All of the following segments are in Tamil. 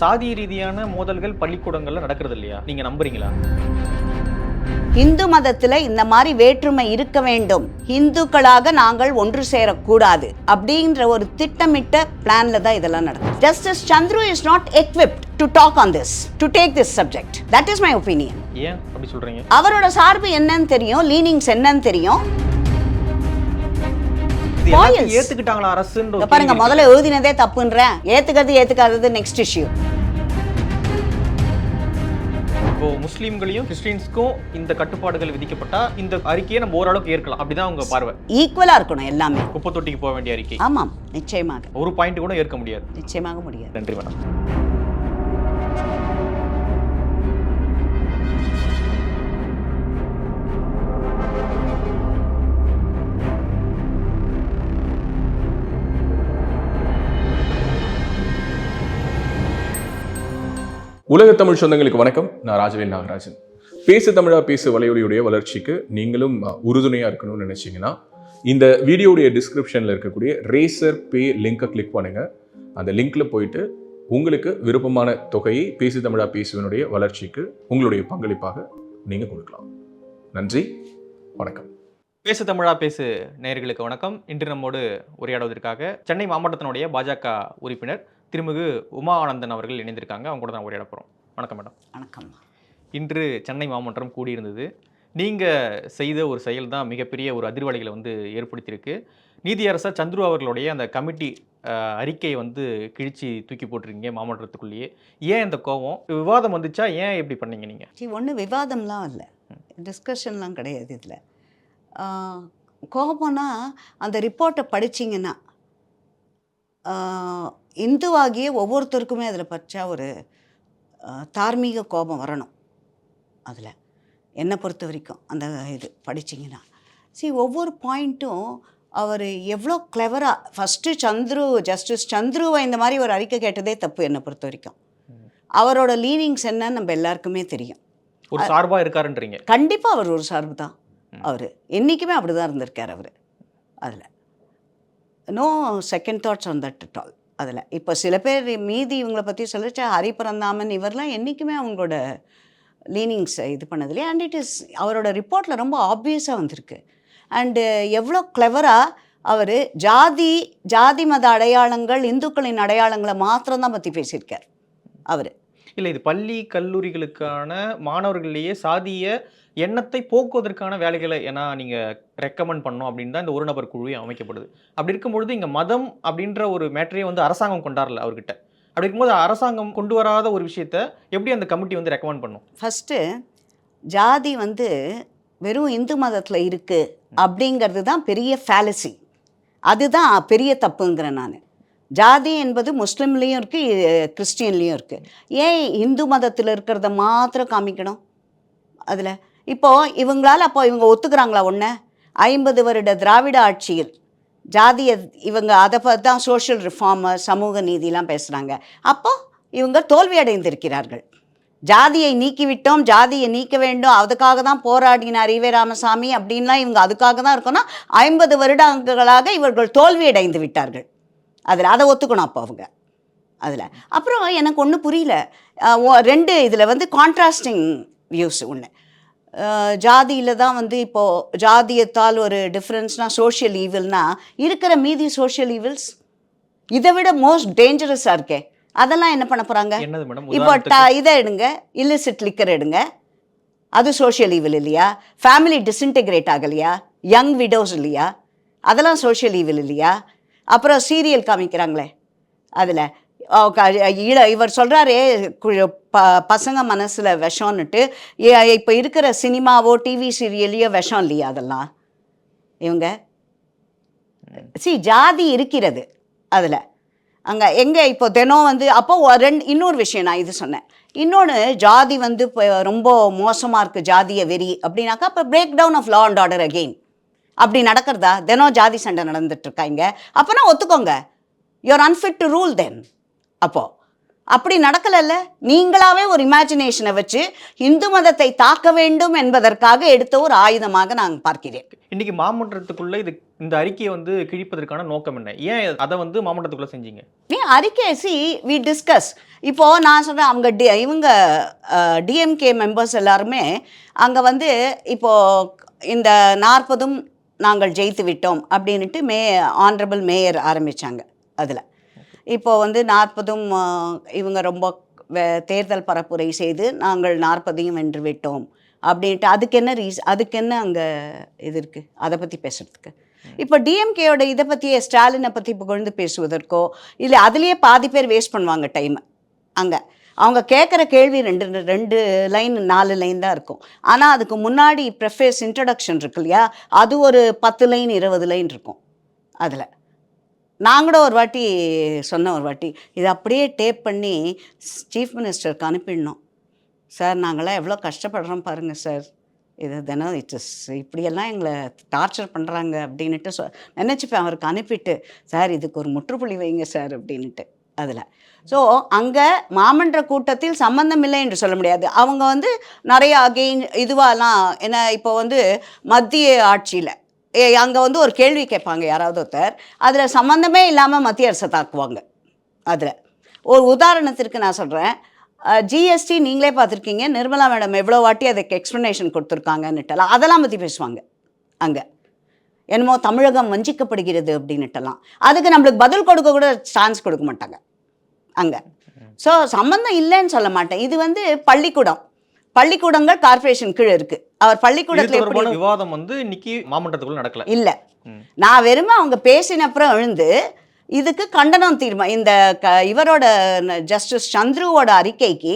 சாதி ரீதியான மோதல்கள் பள்ளிக்கூடங்கள்ல நடக்கிறது இல்லையா நீங்க நம்புறீங்களா? இந்து மதத்துல இந்த மாதிரி வேற்றுமை இருக்க வேண்டும். இந்துக்களாக நாங்கள் ஒன்று சேரக்கூடாது அப்படின்ற ஒரு திட்டமிட்ட பிளான்ல தான் இதெல்லாம் நடக்கும் justice Chandru is not equipped to talk on this to take this subject that is my opinion ஏன்? அப்படி சொல்றீங்க? அவரோட சார்பு என்னன்னு தெரியும் லீனிங்ஸ் என்னன்னு தெரியும். இது எல்லாத்தையும் Boils. ஏத்துக்கிட்டாங்களா அரசுன்ற பாருங்க முதல்ல எழுதினதே தப்புன்றேன். ஏத்துக்கிறது ஏத்துக்காதது நெக்ஸ்ட் இஷ்யூ. இப்போ முஸ்லீம்களையும் கிறிஸ்டின்ஸ்க்கும் இந்த கட்டுப்பாடுகள் விதிக்கப்பட்டா இந்த அறிக்கையை நம்ம ஓரளவுக்கு ஏற்கலாம். அப்படிதான் உங்க பார்வை. ஈக்குவலா இருக்கணும் எல்லாமே. குப்பை தொட்டிக்கு போக வேண்டிய அறிக்கை. ஆமாம் நிச்சயமாக. ஒரு பாயிண்ட் கூட ஏற்க முடியாது. நிச்சயமாக முடியாது. நன்றி மேடம் உலக தமிழ் சொந்தங்களுக்கு வணக்கம். நான் ராஜவேல் நாகராஜன். பேசு தமிழா பேசு வலையொலியுடைய வளர்ச்சிக்கு நீங்களும் உறுதுணையாக இருக்கணும்னு நினைச்சீங்கன்னா இந்த வீடியோடைய டிஸ்கிரிப்ஷனில் இருக்கக்கூடிய ரேசர் பே லிங்கை கிளிக் பண்ணுங்க. அந்த லிங்க்ல போயிட்டு உங்களுக்கு விருப்பமான தொகையை பேசு தமிழா பேசுவனுடைய வளர்ச்சிக்கு உங்களுடைய பங்களிப்பாக நீங்க கொடுக்கலாம். நன்றி வணக்கம். பேசு தமிழா பேசு நேயர்களுக்கு வணக்கம். இன்று நம்மோடு உரையாடுவதற்காக சென்னை மாவட்டத்தினுடைய பாஜக உறுப்பினர் திருமிகு உமா ஆனந்தன் அவர்கள் இணைந்திருக்காங்க. அவங்க கூட தான் உரையாட போறோம். வணக்கம் மேடம். வணக்கம் இன்று சென்னை மாமன்றம் கூடியிருந்தது. நீங்கள் செய்த ஒரு செயல் தான் மிகப்பெரிய ஒரு அதிர்வலைகளை வந்து ஏற்படுத்தியிருக்கு. நீதியரசர் சந்துரு அவர்களுடைய அந்த கமிட்டி அறிக்கையை வந்து கிழிச்சு தூக்கி போட்டிருக்கீங்க மாமன்றத்துக்குள்ளேயே. ஏன் இந்த கோவம்? விவாதம் வந்துச்சா? ஏன் இப்படி பண்ணீங்க நீங்கள் சி ஒன்றும் விவாதம்லாம் இல்லை. டிஸ்கஷன்லாம் கிடையாது இதில். கோபம்னா அந்த ரிப்போர்ட்டை படிச்சீங்கன்னா இந்துவாகிய ஒவ்வொருத்தருக்குமே அதில் பச்சா ஒரு தார்மீக கோபம் வரணும். அதில் என்னை பொறுத்த வரைக்கும் அந்த இது படிச்சீங்கன்னா. See ஒவ்வொரு பாயிண்ட்டும் அவர் எவ்வளோ கிளவராக ஃபஸ்ட்டு சந்துரு ஜஸ்டிஸ் சந்துருவை இந்த மாதிரி ஒரு அறிக்கை கேட்டதே தப்பு என்னை பொறுத்த வரைக்கும். அவரோட லீனிங்ஸ் என்னன்னு நம்ம எல்லாருக்குமே தெரியும். ஒரு சார்பாக இருக்காருன்றீங்க. கண்டிப்பாக அவர் ஒரு சார்பு தான். அவர் என்றைக்குமே அப்படி தான் இருந்திருக்கார் அவர். அதில். No second thoughts on that at all அதில். இப்போ சில பேர் மீதி இவங்களை பற்றி சொல்லிச்சா ஹரிபரந்தாமன் இவரெலாம் என்றைக்குமே அவங்களோட லீனிங்ஸை இது பண்ணதில்லையே அண்ட் இட் இஸ் அவரோட ரிப்போர்ட்டில் ரொம்ப ஆப்வியஸாக வந்திருக்கு. அண்டு எவ்வளோ கிளவராக அவர் ஜாதி ஜாதி மத அடையாளங்கள் இந்துக்களின் அடையாளங்களை மாத்திரம்தான் பற்றி பேசியிருக்கார் அவர். இல்லை இது பள்ளி கல்லூரிகளுக்கான மாணவர்களிலேயே சாதிய எண்ணத்தை போக்குவதற்கான வேலைகளை ஏன்னா நீங்கள் ரெக்கமெண்ட் பண்ணணும் அப்படின்னு தான் இந்த ஒரு நபர் குழுவே அமைக்கப்படுது. அப்படி இருக்கும்பொழுது இங்கே மதம் அப்படின்ற ஒரு மேட்டரையே வந்து அரசாங்கம் கொண்டாடல அவர்கிட்ட. அப்படி இருக்கும்போது அரசாங்கம் கொண்டு வராத ஒரு விஷயத்த எப்படி அந்த கமிட்டி வந்து ரெக்கமெண்ட் பண்ணும்? ஃபஸ்ட்டு ஜாதி வந்து வெறும் இந்து மதத்தில் இருக்குது அப்படிங்கிறது தான் பெரிய ஃபேலசி அதுதான் பெரிய தப்புங்கிறேன் நான். ஜாதி என்பது முஸ்லீம்லேயும் இருக்குது கிறிஸ்டியன்லேயும் இருக்குது ஏன் இந்து மதத்தில் இருக்கிறத மாத்திரம் காமிக்கணும்? அதில் இப்போது இவங்களால் அப்போ இவங்க ஒத்துக்கிறாங்களா ஒன்று ஐம்பது வருட திராவிட ஆட்சியில் ஜாதிய இவங்க அதை பார்த்து தான் சோஷியல் ரிஃபார்மர் சமூக நீதிலாம் பேசுகிறாங்க அப்போ இவங்க தோல்வி அடைந்திருக்கிறார்கள் ஜாதியை நீக்கிவிட்டோம் ஜாதியை நீக்க வேண்டும் அதுக்காக தான் போராடினார் ஈவே ராமசாமி அப்படின்லாம் இவங்க அதுக்காக தான் இருக்கணும். ஐம்பது வருடங்களாக இவர்கள் தோல்வி அடைந்து விட்டார்கள். அதில் அதை ஒத்துக்கணும் அப்போ அவங்க. அதில். அப்புறம் எனக்கு ஒன்றும் புரியல. ரெண்டு இதில் வந்து கான்ட்ராஸ்டிங் வியூஸ் ஒன்று ஜாதியில் தான் வந்து இப்போது ஜாதியத்தால் ஒரு டிஃப்ரென்ஸ்னால் சோஷியல் ஈவில்னா இருக்கிற மீதி சோஷியல் ஈவில்ஸ் இதை விட மோஸ்ட் டேஞ்சரஸாக இருக்கே. அதெல்லாம் என்ன பண்ண போகிறாங்க இப்போ ட இதை எடுங்க. இல்லிசிட் லிக்கர் எடுங்க. அது சோஷியல் ஈவில் இல்லையா? ஃபேமிலி டிஸ்இன்டெகிரேட் ஆகலையா? யங் விடோஸ் இல்லையா? அதெல்லாம் சோஷியல் ஈவில் இல்லையா? அப்புறம் சீரியல் காமிக்கிறாங்களே. அதில் இவர் சொல்கிறாரே ப பசங்க மனசில் விஷம்னுட்டு இப்போ இருக்கிற சினிமாவோ டிவி சீரியல்லையோ விஷம் இல்லையா அதெல்லாம்? இவங்க? சி ஜாதி இருக்கிறது அதில். அங்கே எங்கே இப்போ தினம் வந்து அப்போ ரெண்டு இன்னொரு விஷயம் நான் இது சொன்னேன். இன்னொன்று ஜாதி வந்து இப்போ ரொம்ப மோசமாக இருக்குது ஜாதிய வெறி அப்படின்னாக்கா அப்போ break down of law and order again அப்படி நடக்கிறதா? தினம் ஜாதி சண்டை நடந்துட்டு இருக்காங்க அப்போனா ஒத்துக்கோங்க. You are unfit to rule then அப்போது அப்படி நடக்கலல்ல? நீங்களாவே ஒரு இமேஜினேஷனை வச்சு இந்து மதத்தை தாக்க வேண்டும் என்பதற்காக எடுத்த ஒரு ஆயுதமாக நான் பார்க்கிறேன். இன்னைக்கு மாமன்றத்துக்குள்ள இது இந்த அறிக்கையை வந்து கிழிப்பதற்கான நோக்கம் என்ன? ஏன் அதை வந்து மாமன்றத்துக்குள்ள செஞ்சீங்க? ஏன் அறிக்கை சி வி டிஸ்கஸ் இப்போ நான் சொல்கிறேன் அவங்க டி இவங்க டிஎம்கே மெம்பர்ஸ் எல்லாருமே அங்கே வந்து இப்போ இந்த நாற்பதும் நாங்கள் ஜெயித்து விட்டோம் அப்படின்ட்டு மே ஆனரபிள் மேயர் ஆரம்பித்தாங்க அதில். இப்போ வந்து நாற்பதும் இவங்க ரொம்ப தேர்தல் பரப்புரை செய்து நாங்கள் நாற்பதையும் வென்று விட்டோம் அப்படின்ட்டு அதுக்கு என்ன ரீஸ் அதுக்கு என்ன அங்கே இது இருக்குது அதை பற்றி பேசுறதுக்கு. இப்போ டிஎம்கேயோட இதை பற்றியே ஸ்டாலினை பற்றி புகழ்ந்து பேசுவதற்கோ இல்லை அதுலேயே பாதி பேர் வேஸ்ட் பண்ணுவாங்க டைம் அங்கே. அவங்க கேட்குற கேள்வி ரெண்டு ரெண்டு லைன் நாலு லைன் தான் இருக்கும். ஆனால் அதுக்கு முன்னாடி ப்ரெஃபேஸ் இன்ட்ரடக்ஷன் இருக்கு இல்லையா? அது ஒரு பத்து லைன் இருபது லைன் இருக்கும் அதில். நான் கூட ஒரு வாட்டி சொன்னேன் ஒரு வாட்டி. இதை அப்படியே டேப் பண்ணி சீஃப் மினிஸ்டருக்கு அனுப்பிடணும். சார் நாங்களாம் எவ்வளோ கஷ்டப்படுறோம் பாருங்கள் சார். இது தினம் இட்ஸ் இப்படியெல்லாம் எங்களை டார்ச்சர் பண்ணுறாங்க அப்படின்ட்டு சொ நினச்சிப்பேன் அவருக்கு அனுப்பிட்டு. சார் இதுக்கு ஒரு முற்றுப்புள்ளி வைங்க சார் அப்படின்ட்டு அதில். ஸோ அங்கே மாமன்ற கூட்டத்தில் சம்மந்தம் இல்லை என்று சொல்ல முடியாது. அவங்க வந்து நிறைய அகெயின் இதுவாலாம் என்ன இப்போ வந்து மத்திய ஆட்சியில் அங்கே வந்து ஒரு கேள்வி கேட்பாங்க யாராவது ஒருத்தர். அதில் சம்மந்தமே இல்லாமல் மத்திய அரசை தாக்குவாங்க அதில். ஒரு உதாரணத்திற்கு நான் சொல்கிறேன் ஜிஎஸ்டி நீங்களே பார்த்துருக்கீங்க. நிர்மலா மேடம் எவ்வளோ வாட்டி அதுக்கு எக்ஸ்ப்ளனேஷன் கொடுத்துருக்காங்கன்னுட்டலாம். அதெல்லாம் பற்றி பேசுவாங்க அங்கே. என்னமோ தமிழகம் வஞ்சிக்கப்படுகிறது அப்படின்னுட்டலாம். அதுக்கு நம்மளுக்கு பதில் கொடுக்க கூட சான்ஸ் கொடுக்க மாட்டாங்க அங்கே. ஸோ சம்மந்தம் இல்லைன்னு சொல்ல மாட்டேன். இது வந்து பள்ளிக்கூடம். பள்ளிக்கூடங்கள் கார்ப்பரேஷன் கீழே இருக்குது அவர் பள்ளிக்கூடத்தில் எப்படி விவாதம் வந்து இன்னைக்கு மாமன்றத்துக்குள்ள நடக்கல. இல்லை. நான் வெறுமை அவங்க பேசின அப்புறம் எழுந்து இதுக்கு கண்டனம் தீர்மா இந்த க இவரோட ஜஸ்டிஸ் சந்துருவோட அறிக்கைக்கு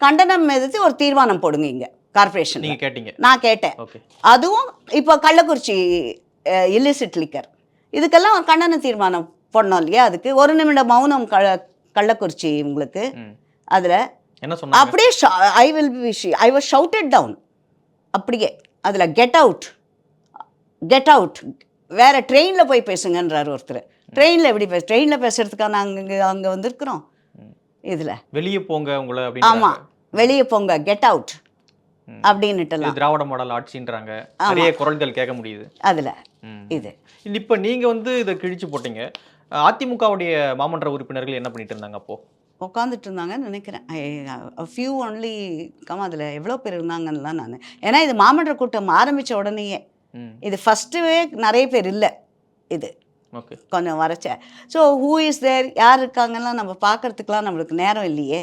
கண்டனம் எதிர்த்து ஒரு தீர்மானம் போடுங்க இங்கே கார்ப்பரேஷன் நீங்க கேட்டீங்க. நான் கேட்டேன். அதுவும் இப்போ கள்ளக்குறிச்சி இல்லிசிட் லிக்கர் இதுக்கெல்லாம் ஒரு கண்டன தீர்மானம் போடணும் இல்லையா? அதுக்கு ஒரு நிமிட மௌனம் க கள்ளக்குறிச்சி உங்களுக்கு. அதில் என்ன சொன்னாங்க? அப்படியே I will be I was shouted down அப்படியே அதில் கெட் அவுட் கெட் அவுட் வேற ட்ரெயினில் போய் பேசுங்கன்றார் ஒருத்தர். ட்ரெயினில் எப்படி பேச ட்ரெயினில் பேசுறதுக்காக நாங்கள் இங்கே அங்கே வந்திருக்கிறோம். இதில். வெளியே போங்க உங்களை ஆமாம் வெளியே போங்க கெட் அவுட் ம். அப்படின்னுட்டலாம். திராவிட மாடல் ஆட்சின்றாங்க. நிறைய குரல்கள் கேட்க முடியுது. அதில். இது. இப்ப நீங்க வந்து இதை கிழிச்சு போட்டீங்க. அதிமுகவுடைய மாமன்ற உறுப்பினர்கள் என்ன பண்ணிட்டு இருந்தாங்க அப்போ? உட்காந்துட்டு இருந்தாங்கன்னு நினைக்கிறேன் ஃபியூ ஒன்லி கம் அதில் எவ்வளோ பேர் இருந்தாங்கன்னுலாம் நான். ஏன்னா இது மாமன்ற கூட்டம் ஆரம்பித்த உடனேயே இது ஃபஸ்ட்டுவே நிறைய பேர் இல்லை இது. ஓகே. கொஞ்சம் வரைச்ச ஸோ ஹூ இஸ் தேர் யார் இருக்காங்கலாம் நம்ம பார்க்கறதுக்குலாம் நம்மளுக்கு நேரம் இல்லையே.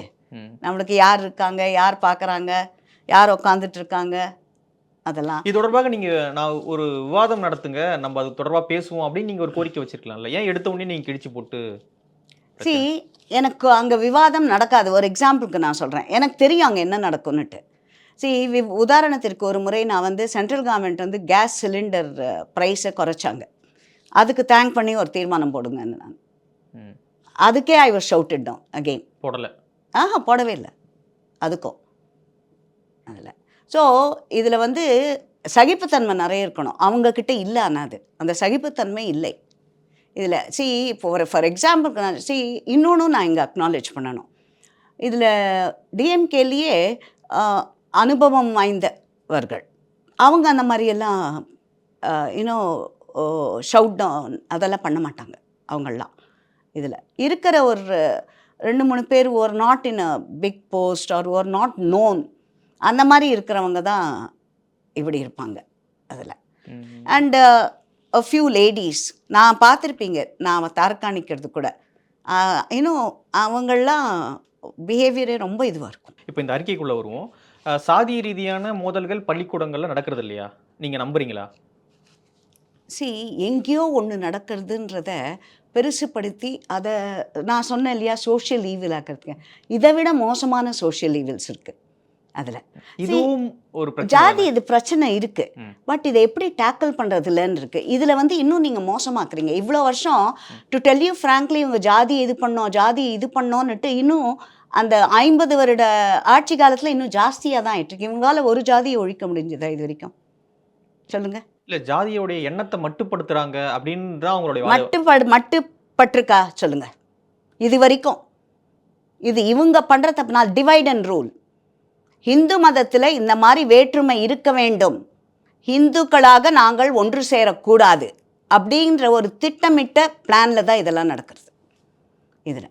நம்மளுக்கு யார் இருக்காங்க யார் பார்க்குறாங்க யார் உட்காந்துட்டு இருக்காங்க அதெல்லாம். இது தொடர்பாக நீங்க நான் ஒரு விவாதம் நடத்துங்க. நம்ம அது தொடர்பா பேசுவோம் அப்படின்னு நீங்க ஒரு கோரிக்கை வச்சிருக்கலாம்ல. ஏன் எடுத்த உடனே நீங்க கிழிச்சு போட்டு சி எனக்கு அங்கே விவாதம் நடக்காது. ஒரு எக்ஸாம்பிளுக்கு நான் சொல்கிறேன் எனக்கு தெரியும் அங்கே என்ன நடக்கும்னுட்டு. சி உதாரணத்திற்கு ஒரு முறை நான் வந்து சென்ட்ரல் கவர்மெண்ட் வந்து கேஸ் சிலிண்டர் ப்ரைஸை குறைச்சாங்க. அதுக்கு தேங்க் பண்ணி ஒரு தீர்மானம் போடுங்கன்னு நான். அதுக்கே I was shouted down again போடல. ஆஹா போடவே இல்லை. அதுக்கும் அதில். ஸோ இதில் வந்து சகிப்புத்தன்மை நிறைய இருக்கணும். அவங்கக்கிட்ட இல்லை ஆனால் அது. அந்த சகிப்புத்தன்மை இல்லை. இதில் சி இப்போ ஒரு ஃபார் எக்ஸாம்பிளுக்கு நான் சி இன்னொன்றும் நான் இங்கே அக்னாலேஜ் பண்ணணும். இதில் டிஎம்கேலேயே அனுபவம் வாய்ந்தவர்கள். அவங்க அந்த மாதிரியெல்லாம் இன்னும் ஷவுட் டவுன் அதெல்லாம் பண்ண மாட்டாங்க அவங்கெல்லாம் இதில் இருக்கிற ஒரு ரெண்டு மூணு பேர் ஒரு not in a big post or ஒரு நாட் நோன் அந்த மாதிரி இருக்கிறவங்க தான் இப்படி இருப்பாங்க அதில். அண்ட் அ ஃபியூ லேடிஸ் நான் பார்த்துருப்பீங்க. நான் தரக்காணிக்கிறது கூட. இன்னும் அவங்கெல்லாம் பிஹேவியரே ரொம்ப இதுவாக இருக்கும். இப்போ இந்த அறிக்கைக்குள்ள வருவோம். சாதி ரீதியான மோதல்கள் பள்ளிக்கூடங்கள்ல நடக்கிறது இல்லையா? நீங்க நம்புறீங்களா? சி எங்கேயோ ஒன்று நடக்கிறதுன்றத பெருசுப்படுத்தி அதை நான் சொன்னேன் இல்லையா? சோஷியல் ஈவில் ஆக்கிறதுக்கு. இதை விட மோசமான சோஷியல் ஈவில்ஸ் இருக்குது அதில். இதுவும் ஒரு ஜாதி இது பிரச்சனை இருக்கு. பட் இதை எப்படி டேக்கிள் பண்றதுலன்னு இருக்கு. இதுல வந்து இன்னும் நீங்க மோசமாக்குறீங்க. இவ்வளோ வருஷம் டு டெல் யூ ஃப்ராங்க்லி இவங்க ஜாதி இது பண்ணோம் ஜாதி இது பண்ணோன்னுட்டு இன்னும் அந்த ஐம்பது வருட ஆட்சி காலத்துல இன்னும் ஜாஸ்தியா தான் ஆயிட்டு இருக்கு. இவங்களால ஒரு ஜாதியை ஒழிக்க முடிஞ்சதா இது வரைக்கும்? சொல்லுங்க. இல்ல ஜாதியோடைய எண்ணத்தை மட்டுப்படுத்துறாங்க அப்படின்னு தான் அவங்களுடைய மட்டுப்படு மட்டுப்பட்டிருக்கா? சொல்லுங்க. இது வரைக்கும். இது இவங்க பண்ணுற தப்பு. நான் டிவைட் அண்ட் ரூல் ஹிந்து மதத்தில் இந்த மாதிரி வேற்றுமை இருக்க வேண்டும். ஹிந்துக்களாக நாங்கள் ஒன்று சேரக்கூடாது. அப்படின்ற ஒரு திட்டமிட்ட பிளானில் தான் இதெல்லாம் நடக்கிறது. இதில்.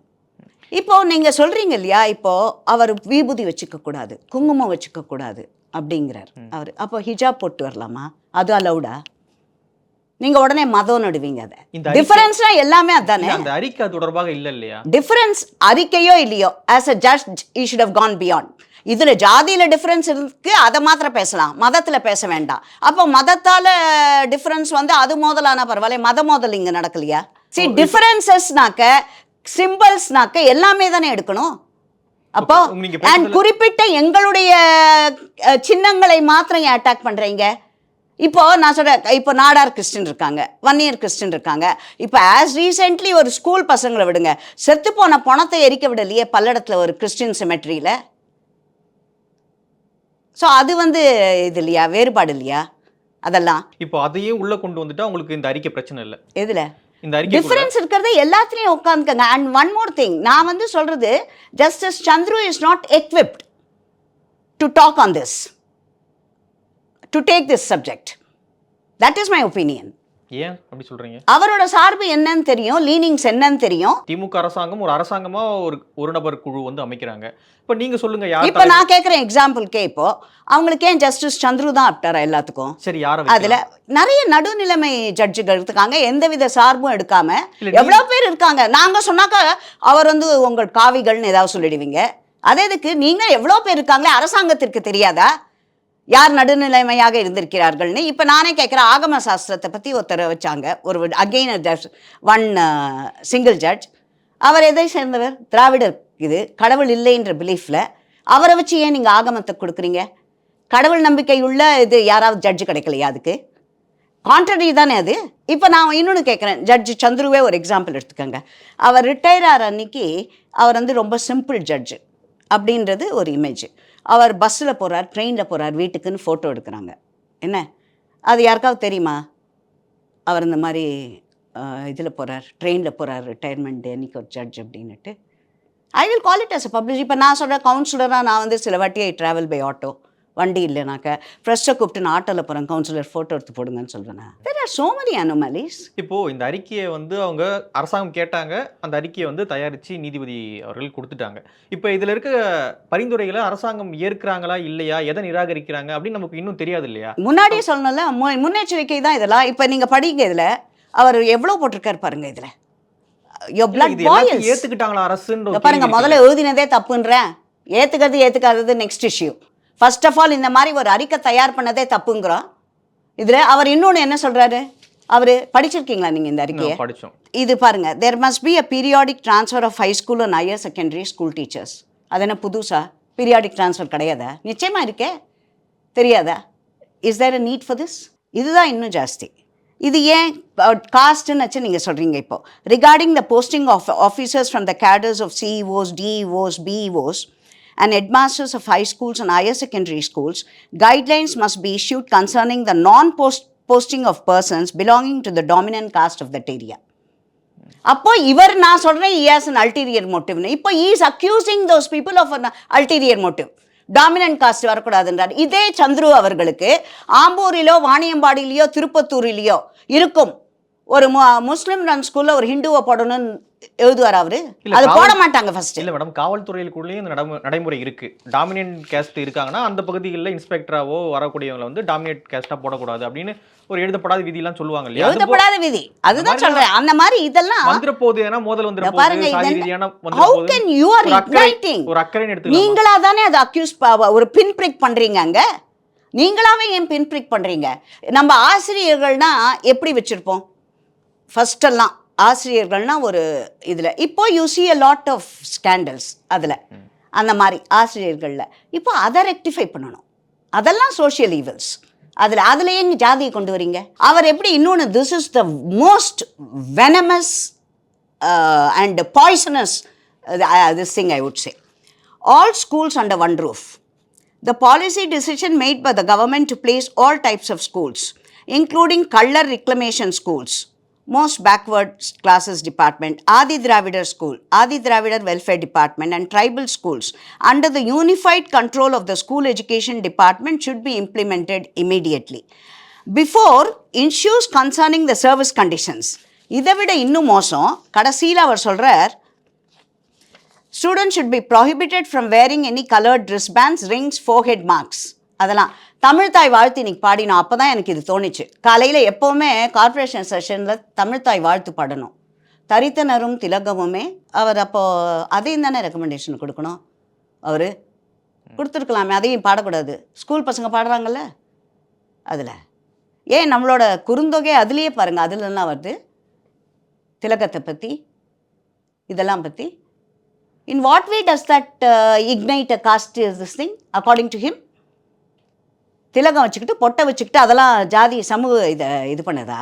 இப்போ நீங்கள் சொல்கிறீங்க இல்லையா? இப்போ அவர் விபூதி வச்சுக்க கூடாது குங்குமம் வச்சுக்க கூடாது அப்படிங்கிறார் அவர். அப்போ ஹிஜாப் போட்டு வரலாமா? அது அலௌடா நீங்க உடனே மதம் நடுவீங்க அதை. டிஃபரன்ஸ்னா எல்லாமே அதானே? அந்த அறிக்கை தொடர்பாக இல்ல இல்லையா? டிஃபரன்ஸ் அறிக்கையோ இல்லையோ? As a judge he should have gone beyond இதுல ஜாதியில டிஃபரன்ஸ் இருக்கு அதை மாத்திரம் பேசலாம். மதத்துல பேச வேண்டாம். அப்போ மதத்தால டிஃபரன்ஸ் வந்து அது மோதலான பரவாயில்ல மத மோதல் இங்க நடக்கலையா? சரி டிஃபரன்சஸ்னாக்க சிம்பிள்ஸ்னாக்க எல்லாமே தானே எடுக்கணும். அப்போ அண்ட் குறிப்பிட்ட எங்களுடைய சின்னங்களை மாத்திரம் ஏன் அட்டாக் பண்றீங்க? இப்போ நான் சொல்றேன் இப்போ நாடார் கிறிஸ்டின் இருக்காங்க வன்னியர் கிறிஸ்டின் இருக்காங்க. இப்போ ஆஸ் ரீசென்ட்லி ஒரு ஸ்கூல் பசங்களை விடுங்க. செத்து போன பணத்தை எரிக்க விடலையே பல்லடத்தில் ஒரு கிறிஸ்டின் சிமெட்ரியில் ஸோ அது வந்து இது இல்லையா? வேறுபாடு இல்லையா? அதெல்லாம். இப்போ அதையும் உள்ள கொண்டு வந்துட்டா உங்களுக்கு இந்த அறிக்கை பிரச்சனை இல்ல. எதுல? இந்த அறிக்கை டிஃபரன்ஸ் இருக்கிறது எல்லாத்துலேயும் உட்காந்துக்கங்க அண்ட் ஒன் மோர் திங் நான் வந்து சொல்றது justice Chandru is not equipped to talk on this to take this subject that is my opinion ஏன்? அப்படி சொல்றீங்க? அவரோட சார்பு என்னன்னு தெரியும் லீனிங்ஸ் என்னன்னு தெரியும். திமுக அரசாங்கம் ஒரு அரசாங்கமா ஒரு ஒரு நபர் குழு வந்து அமைக்கிறாங்க. இப்ப நீங்க சொல்லுங்க யார் இப்போ? நான் கேட்குறேன் எக்ஸாம்பிள்க்கே இப்போ. அவங்களுக்கு ஏன் ஜஸ்டிஸ் சந்துரு தான் ஆப்டாரா எல்லாத்துக்கும்? சரி யார அதுல நிறைய நடுநிலைமை ஜட்ஜுகள் இருக்காங்க எந்தவித சார்பும் எடுக்காம எவ்வளவு பேர் இருக்காங்க? நாங்க சொன்னாக்கா அவர் வந்து உங்கள் காவிகள்னு ஏதாவது சொல்லிடுவீங்க. அதே இதுக்கு நீங்க எவ்வளவு பேர் இருக்காங்களே அரசாங்கத்திற்கு தெரியாதா? யார் நடுநிலைமையாக இருந்திருக்கிறார்கள்னு இப்போ நானே கேட்குறேன் ஆகம சாஸ்திரத்தை பற்றி ஒருத்தர் வச்சாங்க. ஒரு அகெயின் ஒன் சிங்கிள் ஜட்ஜ் அவர் எதை சேர்ந்தவர்? திராவிடர் இது. கடவுள் இல்லைன்ற பிலீஃபில் அவரை வச்சு ஏன் நீங்கள் ஆகமத்தை கொடுக்குறீங்க? கடவுள் நம்பிக்கை உள்ள இது யாராவது ஜட்ஜு கிடைக்கலையா அதுக்கு? கான்ட்ரடி தானே அது. இப்போ நான் இன்னொன்று கேட்குறேன் ஜட்ஜு சந்துருவே ஒரு எக்ஸாம்பிள் எடுத்துக்கோங்க. அவர் ரிட்டையர் ஆகிற அன்னைக்கு அவர் வந்து ரொம்ப சிம்பிள் ஜட்ஜு அப்படின்றது ஒரு இமேஜ் அவர் பஸ்ஸில் போகிறார் ட்ரெயினில் போகிறார் வீட்டுக்குன்னு ஃபோட்டோ எடுக்கிறாங்க. என்ன? அது யாருக்காவது தெரியுமா? அவர் இந்த மாதிரி இதில் போகிறார் ட்ரெயினில் போகிறார் ரிட்டையர்மெண்ட் அன்னைக்கு ஒரு ஜட்ஜ் அப்படின்னுட்டு. I will call it as a publish இப்போ நான் சொல்கிறேன் கவுன்சிலராக நான் வந்து சில வாட்டி ஐ ட்ராவல் பை ஆட்டோ வண்டி இல்லைனாக்க ஃப்ரெஷ்ஷாக கூப்பிட்டு நான் ஆட்டோவில் போகிறேன் கவுன்சிலர் ஃபோட்டோ எடுத்து போடுங்கன்னு சொல்கிறேன் there are so many anomalies இப்போ இந்த அறிக்கையை வந்து அவங்க அரசாங்கம் கேட்டாங்க அந்த அறிக்கையை வந்து தயாரிச்சு நீதிபதி அவர்கள் கொடுத்துட்டாங்க. இப்போ இதுல இருக்க பரிந்துரைகளை அரசாங்கம் ஏற்கிறாங்களா இல்லையா எதை நிராகரிக்கிறாங்க அப்படின்னு நமக்கு இன்னும் தெரியாது இல்லையா? முன்னாடியே சொல்லணும்ல மு- முன்னெச்சரிக்கை தான் இதெல்லாம். இப்போ நீங்கள் படிங்க இதில். அவர் எவ்வளோ போட்டிருக்காரு பாருங்க இதில். யோ பிளட் பாயில்ஸ் ஏத்துக்கிட்டாங்களா அரசுன்ற பாருங்க முதல்ல எழுதினதே தப்புன்றேன் ஏத்துக்கிறது ஏத்துக்காதது next issue first of all இந்த மாதிரி ஒரு அறிக்கை தயார் பண்ணதே தப்புங்கிறோம். இதுல அவர் இன்னொன்னு என்ன சொல்றாரு? அவர் படிச்சிருக்கீங்களா நீங்க இந்த அறிக்கையை. படிச்சோம். இது பாருங்க. There must be a periodic transfer of high school and higher secondary school teachers அது என்ன புதுசா? பீரியாடிக் ட்ரான்ஸ்ஃபர் கிடையாதா? நிச்சயமா இருக்கே. தெரியாதா? Is there a need for this இதுதான் இன்னும் ஜாஸ்தி. இது ஏன் காஸ்ட்னு வச்சு நீங்கள் சொல்கிறீங்க இப்போ. Regarding the posting of officers from the cadres of CEOs DEOs BEOs and headmasters of high schools and higher secondary schools, guidelines must be issued concerning the non posting of persons belonging to the dominant caste of that area. அப்போ இவர் நான் சொல்றேன் இஸ் அன் அல்டீரியர் மோட்டிவ்னு இப்போ is accusing those people of an ulterior motive dominant caste வரக்கூடாதுன்றார் இதே சந்துரு அவர்களுக்கு ஆம்பூரிலோ வாணியம்பாடியிலையோ திருப்பத்தூரிலேயோ இருக்கும் ஒரு முஸ்லிம் ரன் ஸ்கூல்ல ஒரு ஹிந்துவை போடணும்னு எழுதுவார் அவரு? அது போட மாட்டாங்க ஃபர்ஸ்ட் இல்ல மேடம் காவல்துறையிலுக்குள்ளேயும் நடைமுறை இருக்கு. டாமினன்ட் கேஸ்ட் இருக்காங்கன்னா அந்த பகுதிகளில் இன்ஸ்பெக்டராவோ வரக்கூடியவங்களை வந்து டாமினேட் கேஸ்டா போடக்கூடாது அப்படின்னு ஒரு எழுதப்படாத விதியெல்லாம் சொல்லுவாங்க இல்லையா? எழுதப்படாத விதி. அதுதான் சொல்றேன். அந்த மாதிரி இதெல்லாம் வந்துற போது ஏன்னா மோதல் வந்துற பாருங்க, வந்துற can போது you are ஒரு அக்கறை எடுத்துக்கலாம்? நீங்களா தானே அதை அக்யூஸ் ஒரு பின் பிரிக் பண்றீங்க அங்க? நீங்களாவே ஏன் பின் பிரிக் பண்றீங்க? நம்ம ஆசிரியர்கள்னா எப்படி வச்சிருப்போம்? ஃபஸ்ட்டெல்லாம் ஆசிரியர்கள்னால் ஆசிரியர்கள்னா ஒரு இதில். இப்போ you see a lot of scandals அதில். அந்த மாதிரி ஆசிரியர்களில். இப்போ அதை ரெக்டிஃபை பண்ணணும். அதெல்லாம் சோஷியல் ஈவல்ஸ் அதில் அதில் ஏங்க ஜாதியை கொண்டு வரீங்க. அவர் எப்படி இன்னொன்று this is the most venomous and poisonous this thing I would say all schools under one roof the policy decision made by the government to place all types of schools including color reclamation schools most backward classes department, Adi Dravidar School, Adi Dravidar Welfare Department, and tribal schools under the unified control of the school education department should be implemented immediately. Before issues concerning the service conditions. இதை விட இன்னும் மோசம் கடைசியில் அவர் சொல்கிறார் student should be prohibited from wearing any coloured wristbands rings forehead marks அதெல்லாம். தமிழ்தாய் வாழ்த்து இன்னைக்கு பாடினோம். அப்போ தான் எனக்கு இது தோணுச்சு. காலையில் எப்போவுமே கார்ப்பரேஷன் செஷனில் தமிழ்தாய் வாழ்த்து பாடணும். தரித்தனரும் திலகமுமே அவர் அப்போது அதையும் தானே ரெக்கமெண்டேஷன் கொடுக்கணும். அவர் கொடுத்துருக்கலாமே. அதையும் பாடக்கூடாது. ஸ்கூல் பசங்க பாடுறாங்கல்ல? அதில். ஏன் நம்மளோட குறுந்தொகை அதுலேயே பாருங்கள் அதுலலாம் வருது திலகத்தை பற்றி இதெல்லாம் பற்றி in what way does that ignite a caste is this thing according to him திலகம் வச்சுக்கிட்டு பொட்டை வச்சுக்கிட்டு அதெல்லாம் ஜாதி சமூக இதை இது பண்ணுதா?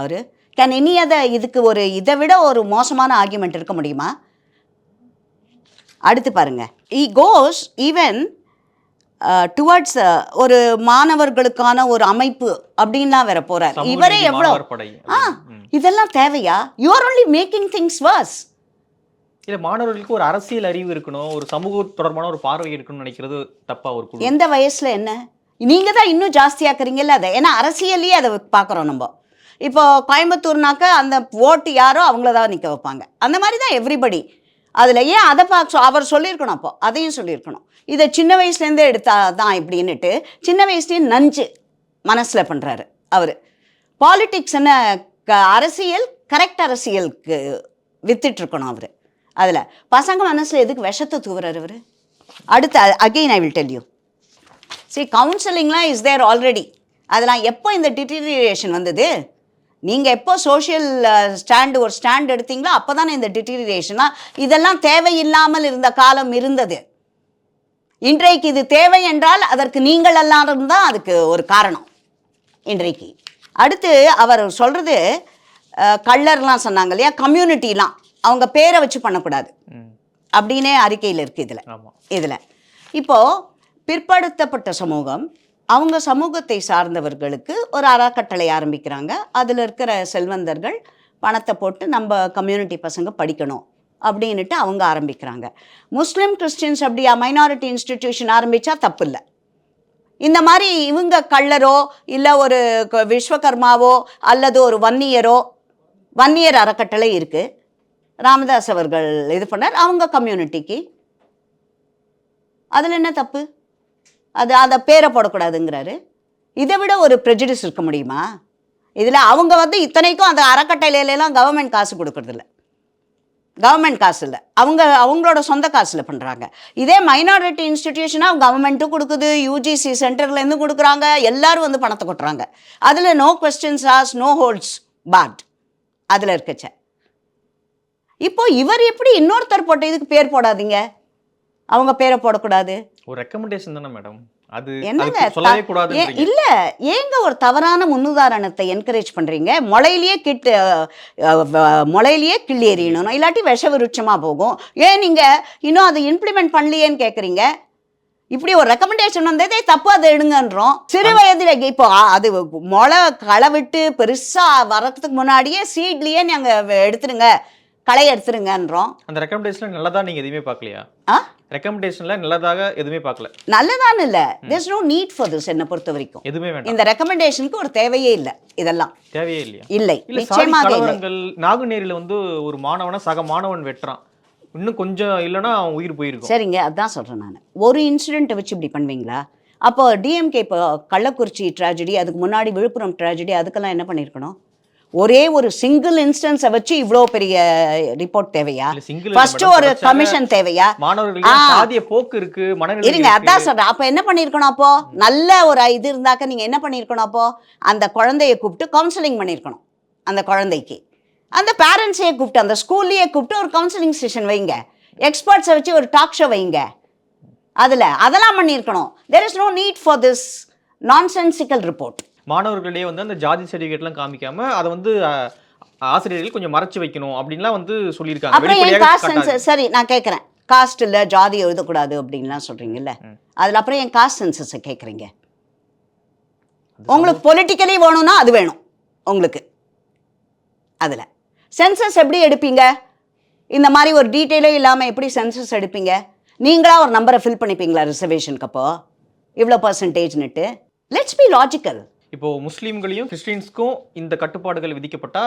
அவர்? கேன் இனி அதை இதுக்கு ஒரு இதை விட ஒரு மோசமான ஆர்கியூமெண்ட் இருக்க முடியுமா? அடுத்து பாருங்க. இ கோஸ் ஈவன் டுவர்ட்ஸ் ஒரு மாணவர்களுக்கான ஒரு அமைப்பு அப்படின்லாம் வேற போறார். இவரே எவ்வளோ? ஆ இதெல்லாம் தேவையா? You are only making things worse இல்ல மாணவர்களுக்கு ஒரு அரசியல் அறிவு இருக்கணும் ஒரு சமூக தொடர்பான ஒரு பார்வை இருக்கணும்னு நினைக்கிறது தப்பா ஒரு எந்த வயசுல என்ன? நீங்க தான் இன்னும் ஜாஸ்தியாக்குறீங்கல்ல அதை? ஏன்னா அரசியல்லையே அதை பார்க்குறோம் நம்ம. இப்போ கோயம்புத்தூர்னாக்க அந்த ஓட்டு யாரோ அவங்கள தான் நிற்க வைப்பாங்க. அந்த மாதிரி தான் எவ்ரிபடி அதில் ஏன் அதை பார்க்க அவர் சொல்லியிருக்கணும் அப்போ. அதையும் சொல்லியிருக்கணும். இதை சின்ன வயசுலேருந்தே எடுத்தா தான் இப்படின்னுட்டு சின்ன வயசுலேயே நஞ்சு மனசில் பண்ணுறாரு அவர். பாலிட்டிக்ஸ் என்ன க அரசியல் கரெக்ட் அரசியலுக்கு வித்துட்ருக்கணும் அவர். அதில். பசங்க மனசில் எதுக்கு விஷத்தை தூவுறாரு அவர்? அடுத்து again I will tell you சரி கவுன்சிலிங்லாம் இஸ் தேர் ஆல்ரெடி அதெல்லாம் எப்போ இந்த டிட்டீரியேஷன் வந்தது? நீங்கள் எப்போ சோஷியல் ஸ்டாண்டு ஒரு ஸ்டாண்ட் எடுத்தீங்களோ அப்போ தானே இந்த டிட்டீரியேஷனாக இதெல்லாம் தேவையில்லாமல் இருந்த காலம் இருந்தது. இன்றைக்கு இது தேவை என்றால் அதற்கு நீங்கள் எல்லாரும் தான் அதுக்கு ஒரு காரணம். இன்றைக்கு. அடுத்து அவர் சொல்கிறது கள்ளர்லாம் சொன்னாங்க இல்லையா? கம்யூனிட்டிலாம் அவங்க பேரை வச்சு பண்ணக்கூடாது. அப்படின்னே அறிக்கையில் இருக்குது இதில். இதில். இப்போது பிற்படுத்தப்பட்ட சமூகம் அவங்க சமூகத்தை சார்ந்தவர்களுக்கு ஒரு அறக்கட்டளை ஆரம்பிக்கிறாங்க. அதில் இருக்கிற செல்வந்தர்கள் பணத்தை போட்டு நம்ம கம்யூனிட்டி பசங்க படிக்கணும் அப்படின்னுட்டு அவங்க ஆரம்பிக்கிறாங்க. முஸ்லீம் கிறிஸ்டின்ஸ் அப்படியா? மைனாரிட்டி இன்ஸ்டிடியூஷன் ஆரம்பித்தா தப்பு இல்லை இந்த மாதிரி இவங்க கள்ளரோ இல்லை ஒரு விஸ்வகர்மாவோ அல்லது ஒரு வன்னியரோ வன்னியர் அறக்கட்டளை இருக்குது ராமதாஸ் அவர்கள் இது பண்ணார். அவங்க கம்யூனிட்டிக்கு அதில் என்ன தப்பு? அது அதை பேரை போடக்கூடாதுங்கிறாரு. இதை விட ஒரு ப்ரெஜிடிஸ் இருக்க முடியுமா? இதில் அவங்க வந்து இத்தனைக்கும் அந்த அறக்கட்டளையிலலாம் கவர்மெண்ட் காசு கொடுக்குறதில்ல கவர்மெண்ட் காசு இல்லை. அவங்க அவங்களோட சொந்த காசில் பண்ணுறாங்க இதே மைனாரிட்டி இன்ஸ்டிடியூஷனாக கவர்மெண்ட்டும் கொடுக்குது யூஜிசி சென்டர்லேருந்து கொடுக்குறாங்க எல்லோரும் வந்து பணத்தை கொட்டுறாங்க. அதில் no questions as no holds barred அதில் இருக்கச்ச. இப்போ இவர் எப்படி இன்னொருத்தர் போட்ட இதுக்கு பேர் போடாதீங்க? அவங்க பேரை போடக்கூடாது. ஒரு ரெக்கமெண்டேஷன் தானே மேடம் அது என்னங்க இல்ல ஏங்க ஒரு தவறான முன்னுதாரணத்தை என்கரேஜ் பண்றீங்க? முளையிலேயே கிட்டு முளையிலேயே கிள்ளி எறியணும். இல்லாட்டி விஷ விருட்சமா போகும். ஏன் நீங்க இன்னும் அதை இம்ப்ளிமெண்ட் பண்ணலையேன்னு கேக்குறீங்க? இப்படி ஒரு ரெக்கமெண்டேஷன் வந்ததே தப்பு அதை எடுங்கன்றோம். சிறு வயதுல இப்போ அது முளை களை விட்டு பெருசா வரதுக்கு முன்னாடியே சீட்லயே நாங்க எடுத்துருங்க களை எடுத்துருங்கன்றோம். அந்த ரெக்கமெண்டேஷன்ல நல்லதா நீங்க எதுவுமே பார்க்கலையா? ஆ? ரெக்கமெண்டேஷன்ல நல்லதாக எதுவுமே பார்க்கல. நல்லதான்னு இல்லை. there's no need for this என்னை பொறுத்த வரைக்கும் எதுவுமே வேண்டாம். இந்த ரெக்கமெண்டேஷனுக்கு ஒரு தேவையே இல்லை இதெல்லாம். தேவையே இல்லையா? இல்லை. நிச்சயமாக இல்லை நாகுநேரில வந்து ஒரு மாணவனை சக மாணவன் வெட்டுறான். இன்னும் கொஞ்சம் இல்லைன்னா அவன் உயிர் போயிருக்கும். சரிங்க அதான் சொல்கிறேன் நான். ஒரு இன்சிடெண்ட்டை வச்சு இப்படி பண்ணுவீங்களா? அப்போ டிஎம்கே இப்போ கள்ளக்குறிச்சி ட்ராஜடி அதுக்கு முன்னாடி விழுப்புரம் ட்ராஜடி அதுக்கெல்லாம் என்ன பண்ணியிருக்கணும்? ஒரே ஒரு சிங்கிள் இன்ஸ்டன்ஸை வச்சு இவ்வளோ பெரிய ரிப்போர்ட் தேவையா? ஃபர்ஸ்ட் ஒரு கமிஷன் தேவையா? போக்கு இருக்கு இருங்க அதான் சொல்றேன். அப்போ என்ன பண்ணியிருக்கணும் அப்போ? நல்ல ஒரு இது இருந்தாக்க நீங்கள் என்ன பண்ணியிருக்கணும் அப்போ? அந்த குழந்தைய கூப்பிட்டு கவுன்சிலிங் பண்ணியிருக்கணும் அந்த குழந்தைக்கு. அந்த பேரண்ட்ஸையே கூப்பிட்டு அந்த ஸ்கூல்லையே கூப்பிட்டு ஒரு கவுன்சிலிங் செஷன் வைங்க. எக்ஸ்பர்ட்ஸை வச்சு ஒரு டாக் ஷோ வைங்க. அதில் அதெல்லாம் பண்ணியிருக்கணும் there is no need for this nonsensical report மாணவர்களிடையே வந்து அந்த ஜாதி சர்டிஃபிகேட்லாம் காமிக்காம அதை வந்து ஆசிரியர்கள் கொஞ்சம் மறைச்சு வைக்கணும் அப்படின்லாம் வந்து சொல்லியிருக்காங்க. சரி நான் கேட்குறேன் காஸ்ட் இல்லை ஜாதி எழுதக்கூடாது அப்படின்லாம் சொல்கிறீங்கல்ல அதில் அப்புறம் ஏன் காஸ்ட் சென்சஸை கேட்குறீங்க உங்களுக்கு பொலிட்டிக்கலி வேணும்னா அது வேணும் உங்களுக்கு. அதில். சென்சஸ் எப்படி எடுப்பீங்க? இந்த மாதிரி ஒரு டீட்டெயிலே இல்லாமல் எப்படி சென்சஸ் எடுப்பீங்க? நீங்களா ஒரு நம்பரை ஃபில் பண்ணிப்பீங்களா ரிசர்வேஷனுக்கு அப்போ? இவ்வளோ பர்சன்டேஜ்னுட்டு லெட்ஸ் பி லாஜிக்கல் இப்போ முஸ்லீம்களையும் கிறிஸ்டின்ஸ்க்கும் இந்த கட்டுப்பாடுகள் விதிக்கப்பட்டா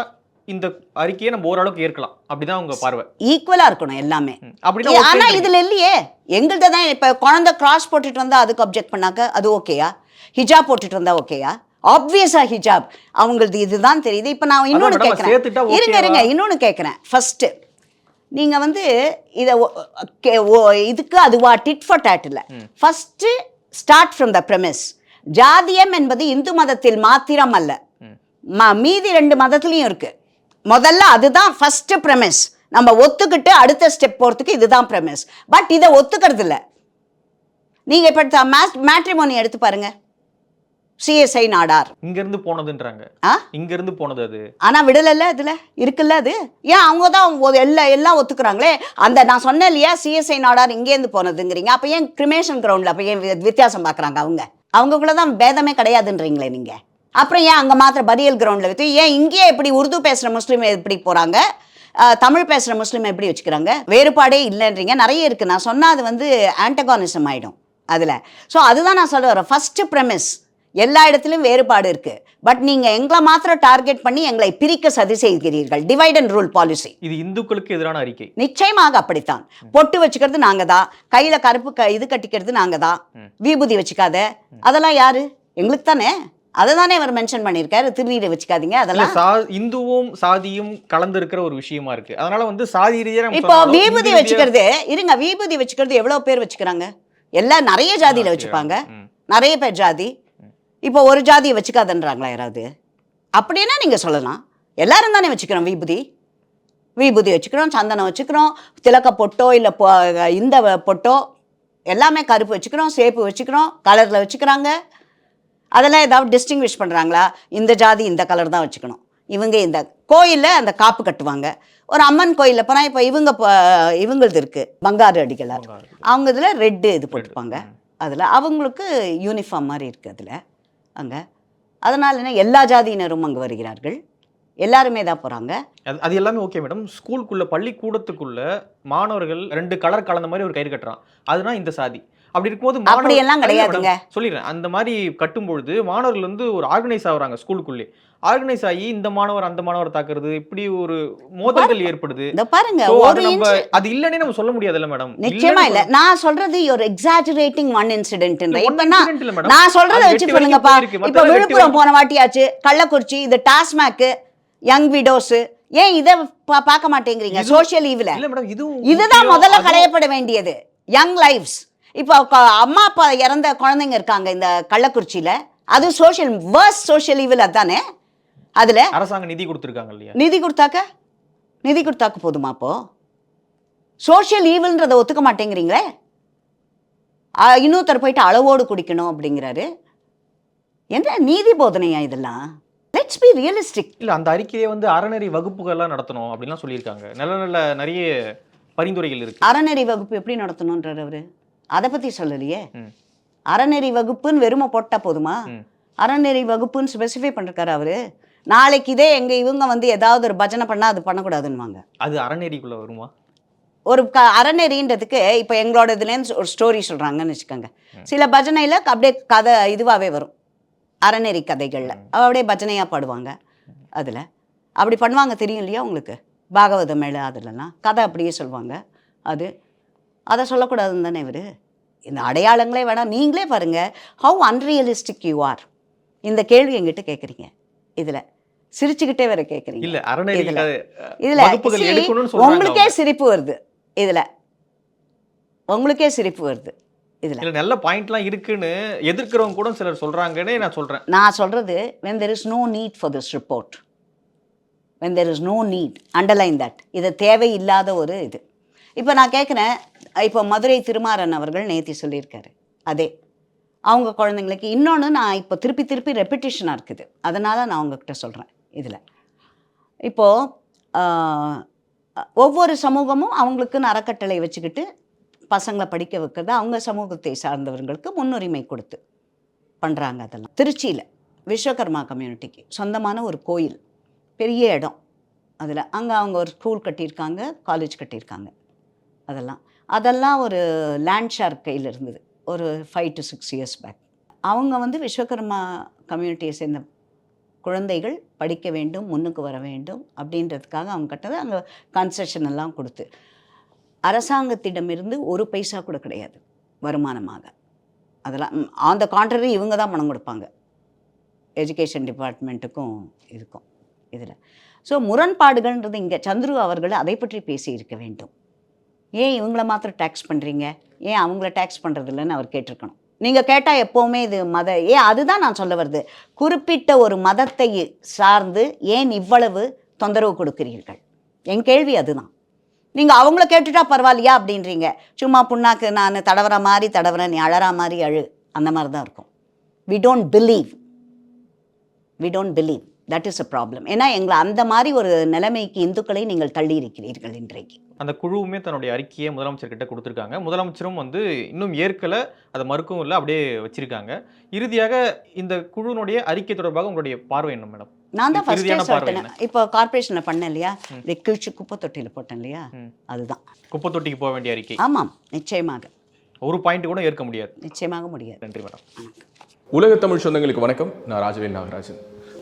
இந்த அறிக்கையை நம்ம ஓரளவுக்கு ஏற்கலாம். அப்படிதான் உங்க பார்வை. ஈக்குவலாக இருக்கணும் எல்லாமே. அப்படின்னா ஆனா இதுல இல்லையே. எங்கள்கிட்ட தான் இப்ப குழந்தை கிராஸ் போட்டுட்டு வந்தா அதுக்கு அப்ஜெக்ட் பண்ணாக்க அது ஓகேயா ஹிஜாப் போட்டுட்டு வந்தா ஓகேயா ஆப்வியஸா ஹிஜாப் அவங்களுக்கு இதுதான் தெரியுது. இப்ப நான் இன்னொன்னு கேட்கறேன் இருங்க? இருங்க. இன்னொன்னு கேட்கறேன் ஃபர்ஸ்ட் நீங்க வந்து இத இதுக்கு அதுவா டிட் ஃபார் டேட் இல்ல. First start from the premise. ஜாதியம் என்பது இந்து மதத்தில் மாத்திரம் அல்ல ம- மீதி ரெண்டு மதத்துலயும் இருக்கு. முதல்ல அதுதான் ஃபர்ஸ்ட் premise. நம்ம ஒத்துக்கிட்டு அடுத்த ஸ்டெப் போறதுக்கு இதுதான் premise. பட் இதை ஒத்துக்கிறது இல்ல நீங்க இப்ப மேட்ரிமோனி எடுத்து பாருங்க. சிஎஸ்ஐ நாடார். இங்க இருந்து போனதுன்றாங்க. ஆ? இங்க இருந்து போனது அது. ஆனா விடலைல்ல அதுல இருக்குல்ல அது? ஏன் அவங்க தான் எல்லாம் எல்லாம் ஒத்துக்குறாங்களே? அந்த நான் சொன்னேன் இல்லையா சிஎஸ்ஐ நாடார் இங்கேருந்து போனதுங்கிறீங்க. அப்ப ஏன் கிரிமேஷன் கிரவுண்ட்ல அப்ப ஏன் வித்தியாசம் பார்க்கறாங்க அவங்க? அவங்களுக்குள்ள தான் பேதமே கிடையாதுன்றீங்களே நீங்கள் அப்புறம் ஏன் அங்கே மாத்திர பரியல் கிரவுண்டில் வித்து ஏன் இங்கேயே எப்படி உருது பேசுகிற முஸ்லீம் எப்படி போகிறாங்க தமிழ் பேசுகிற முஸ்லீம் எப்படி வச்சுக்கிறாங்க? வேறுபாடே இல்லைன்றீங்க. நிறைய இருக்குது நான் சொன்னால் அது வந்து ஆன்டகானிசம் ஆகிடும் அதில். ஸோ அதுதான் நான் சொல்ல வரேன். ஃபஸ்ட்டு ப்ரெமிஸ் எல்லா இடத்துலையும் வேறுபாடு இருக்கு. பட் நீங்க எங்களை மாத்திரம் டார்கெட் பண்ணி எங்களை பிரிக்க சதி செய்கிறீர்கள். டிவைட் அண்ட் ரூல் பாலிசி இது இந்துக்களுக்கு எதிரான அறிக்கை. நிச்சயமாக அப்படித்தான். பொட்டு வச்சுக்கிறது நாங்க தான். கையில கருப்பு க இது கட்டிக்கிறது நாங்க தான். விபூதி வச்சுக்காத. அதெல்லாம் யாரு? எங்களுக்கு தானே? அதை தானே அவர் மென்ஷன் பண்ணியிருக்காரு. திருநீரை வச்சுக்காதீங்க. அதெல்லாம் சா இந்துவும் சாதியும் கலந்து இருக்கிற ஒரு விஷயமா இருக்கு. அதனால வந்து சாதி ரீதியா நம்ம இப்போ விபூதி வச்சுக்கிறது இருங்க விபூதி வச்சுக்கிறது எவ்வளவு பேர் வச்சுக்கிறாங்க? எல்லாம் நிறைய ஜாதியில வச்சுப்பாங்க. நிறைய பேர் ஜாதி. இப்போ ஒரு ஜாதியை வச்சுக்காதன்றாங்களா யாராவது? அப்படின்னா நீங்க சொல்லலாம். எல்லாரும் தானே வச்சுக்கிறோம் விபூதி. விபூதி வச்சுக்கிறோம் சந்தனம் வச்சுக்கிறோம் திலக்க பொட்டோ இல்லை இந்த வ- பொட்டோ எல்லாமே கருப்பு வச்சுக்கிறோம் சேப்பு வச்சுக்கிறோம் கலரில் வச்சுக்கிறாங்க. அதெல்லாம் ஏதாவது டிஸ்டிங்விஷ் பண்ணுறாங்களா இந்த ஜாதி இந்த கலர் தான் வச்சுக்கணும். இவங்க இந்த கோயிலில் அந்த காப்பு கட்டுவாங்க. ஒரு அம்மன் கோயிலில் போனால் இப்போ இவங்க ப- இவங்களது இருக்குது பங்காரு அடிகளார். அவங்க இதில் ரெட்டு இது போட்டுப்பாங்க. அதில் அவங்களுக்கு யூனிஃபார்ம் மாதிரி இருக்குது அதில். அங்கே. அதனால என்ன எல்லா ஜாதியினரும் அங்கே வருகிறார்கள். எல்லாருமே தான் போகிறாங்க அது அது எல்லாமே ஓகே மேடம் ஸ்கூலுக்குள்ள பள்ளிக்கூடத்துக்குள்ள மாணவர்கள் ரெண்டு கலர் கலந்த மாதிரி ஒரு கயிறு கட்டுறான். அதுனா இந்த சாதி. அப்படி இருக்கும்போது இல்ல madam, கிடையாதுங்க. சொல்லிடுறேன். அந்த மாதிரி கட்டும்பொழுது மாணவர்கள் வந்து ஒரு ஆர்கனைஸ் ஆகுறாங்க ஸ்கூலுக்குள்ளே. ஆர்கனைஸ் ஆகி இந்த மாணவர் அந்த மாணவர் தாக்குறது இப்படி ஒரு மோதல்கள் ஏற்படுது. பாருங்க அது நம்ம inci- அது இல்லனே நம்ம சொல்ல முடியாதுல்ல மேடம். நிச்சயமா இல்ல. நான் சொல்றது ஒரு எக்ஸாஜரேட்டிங் ஒன் இன்சிடென்ட் நான் இல்ல சொல்றத வச்சு சொல்லுங்கப்பா. இப்ப விழுப்புரம் போன வாட்டியாச்சு கள்ளக்குறிச்சி இது டாஸ்மாக் யங் விடோஸ். ஏன் இத பார்க்க மாட்டேங்கிறீங்க? இது- சோஷியல் ஈவ்ல இல்ல இதுவும் இதுதான். முதல்ல களையப்பட வேண்டியது. யங் லைஃப்ஸ் இப்போ அம்மா அப்பா இறந்த குழந்தைங்க இருக்காங்க இந்த கள்ளக்குறிச்சியில. அது சோஷியல் வேர்ஸ் சோஷியல் ஈவில் அதானே? அதுல அரசாங்கம் நிதி கொடுத்திருக்காங்க இல்லையா? நிதி கொடுத்தாக்க? நிதி கொடுத்தாக்க போதுமா அப்போ? சோஷியல் ஈவில்ன்றதை ஒத்துக்க மாட்டேங்கிறீங்களே? இன்னொருத்தர் போயிட்டு அளவோடு குடிக்கணும் அப்படிங்கிறாரு. என்ன நீதி போதனையா இதெல்லாம்? லெட்ஸ் பி ரியலிஸ்டிக் இல்ல அந்த அறிக்கையை வந்து அறநெறி வகுப்புகள்லாம் நடத்தணும் அப்படின்லாம் சொல்லியிருக்காங்க. நல்ல நல்ல நிறைய பரிந்துரைகள் இருக்கு. அறநெறி வகுப்பு எப்படி நடத்தணுன்றார் அவரு? அதை பத்தி சொல்லலையே. அறநெறி வகுப்புன்னு வெறுமை போட்டா போதுமா. அறநெறி வகுப்புன்னு ஸ்பெசிஃபை பண்ணிருக்காரு அவரு. நாளைக்கு இதே எங்க இவங்க வந்து ஏதாவது ஒரு பஜனை பண்ணா அது பண்ணக்கூடாதுன்னுவாங்க. அது அறநெறிக்குள்ள வருமா? ஒரு க அறநெறின்றதுக்கு இப்போ எங்களோட இதுலேருந்து ஒரு ஸ்டோரி சொல்கிறாங்கன்னு வச்சுக்கோங்க. சில பஜனையில் அப்படியே கதை இதுவாகவே வரும். அறநெறி கதைகளில். அப்படியே பஜனையாக பாடுவாங்க அதில். அப்படி பண்ணுவாங்க தெரியும் இல்லையா உங்களுக்கு? பாகவத மேள அதுலலாம். கதை அப்படியே சொல்லுவாங்க அது அதை சொல்லக்கூடாதுன்னு தானே இவர்? இந்த அடையாளங்களே வேணாம். நீங்களே பாருங்க ஹவு அன்ரியலிஸ்டிக் யூ ஆர் இந்த கேள்வி எங்கிட்ட கேட்குறீங்க இதில். சிரிச்சுக்கிட்டே வேற கேட்குறீங்க இல்ல இதுல. உங்களுக்கே. சிரிப்பு வருது. இதுல. உங்களுக்கே சிரிப்பு வருது. இதுல. நல்ல பாயிண்ட்லாம் இருக்குன்னு எதிர்க்கிறவங்க கூட சிலர் சொல்றாங்கன்னே நான் சொல்றேன். நான் சொல்றது when there is no need for this report. When there is no need. Underline that. இது தேவையில்லாத ஒரு இது. இப்போ நான் கேட்குறேன் இப்போ மதுரை திருமாறன் அவர்கள் நேத்தி சொல்லியிருக்காரு. அதே. அவங்க குழந்தைங்களுக்கு இன்னொன்று நான் இப்போ திருப்பி திருப்பி ரெப்பிட்டேஷனாக இருக்குது. அதனால் நான் உங்ககிட்ட சொல்கிறேன் இதில். இப்போது ஒவ்வொரு சமூகமும் அவங்களுக்குன்னு அறக்கட்டளை வச்சுக்கிட்டு பசங்களை படிக்க வைக்கிறது அவங்க சமூகத்தை சார்ந்தவர்களுக்கு முன்னுரிமை கொடுத்து பண்ணுறாங்க அதெல்லாம். திருச்சியில் விஸ்வகர்மா கம்யூனிட்டிக்கு சொந்தமான ஒரு கோயில் பெரிய இடம். அதில் அங்கே அவங்க ஒரு ஸ்கூல் கட்டியிருக்காங்க காலேஜ் கட்டியிருக்காங்க. அதெல்லாம். அதெல்லாம் ஒரு லேண்ட் ஷார்க் கையில் இருந்தது. ஒரு five to six years back அவங்க வந்து விஸ்வகர்மா கம்யூனிட்டியை சேர்ந்த குழந்தைகள் படிக்க வேண்டும் முன்னுக்கு வர வேண்டும் அப்படின்றதுக்காக அவங்க கட்டது அங்கே கன்செஷன் எல்லாம் கொடுத்து. அரசாங்கத்திடமிருந்து ஒரு பைசா கூட கிடையாது வருமானமாக. அதெல்லாம் ஆன் த கான்ட்ரரி இவங்க தான் பணம் கொடுப்பாங்க. எஜுகேஷன் டிபார்ட்மெண்ட்டுக்கும் இருக்கும் இதில். ஸோ முரண்பாடுகள்ன்றது இங்கே சந்துரு அவர்கள் அதை பற்றி பேசி இருக்க வேண்டும். ஏன் இவங்கள மாத்திரம் டேக்ஸ் பண்ணுறீங்க ஏன் அவங்கள டேக்ஸ் பண்ணுறதில்லன்னு அவர் கேட்டிருக்கணும். நீங்கள் கேட்டால் எப்போவுமே இது மத ஏன் அதுதான் நான் சொல்ல வருது. குறிப்பிட்ட ஒரு மதத்தை சார்ந்து ஏன் இவ்வளவு தொந்தரவு கொடுக்கிறீர்கள்? என் கேள்வி அதுதான். நீங்கள் அவங்கள கேட்டுட்டா பரவாயில்லையா அப்படின்றீங்க. சும்மா புண்ணாக்கு நான் தடவற மாதிரி தடவறேன் நீ அழறா மாதிரி அழு. அந்த மாதிரி தான் இருக்கும். We don't believe we don't believe that is a problem ஏன்னா எங்களை அந்த மாதிரி ஒரு நிலைமைக்கு இந்துக்களை நீங்கள் தள்ளி இருக்கிறீர்கள் இன்றைக்கு. அந்த குழுவுமே தன்னுடைய அறிக்கையை முதலமைச்சர் கிட்ட கொடுத்துருக்காங்க. முதலமைச்சரும் வந்து இன்னும் ஏற்கல அதை மறுக்கவும் இல்லை அப்படியே வச்சிருக்காங்க. இறுதியாக இந்த குழுவினுடைய அறிக்கை தொடர்பாக உங்களுடைய பார்வை என்ன மேடம்? நான் தான் பார்வை சொல்லிட்டேன். இப்போ கார்ப்பரேஷனில் பண்ணேன் இல்லையா? இதை கிழிச்சு குப்பை தொட்டியில் போட்டேன் இல்லையா. அதுதான். குப்பை தொட்டிக்கு போக வேண்டிய அறிக்கை. ஆமாம். நிச்சயமாக. ஒரு பாயிண்ட் கூட ஏற்க முடியாது. நிச்சயமாக முடியாது. நன்றி மேடம். உலக தமிழ் சொந்தங்களுக்கு வணக்கம். நான் ராஜவேல் நாகராஜன்.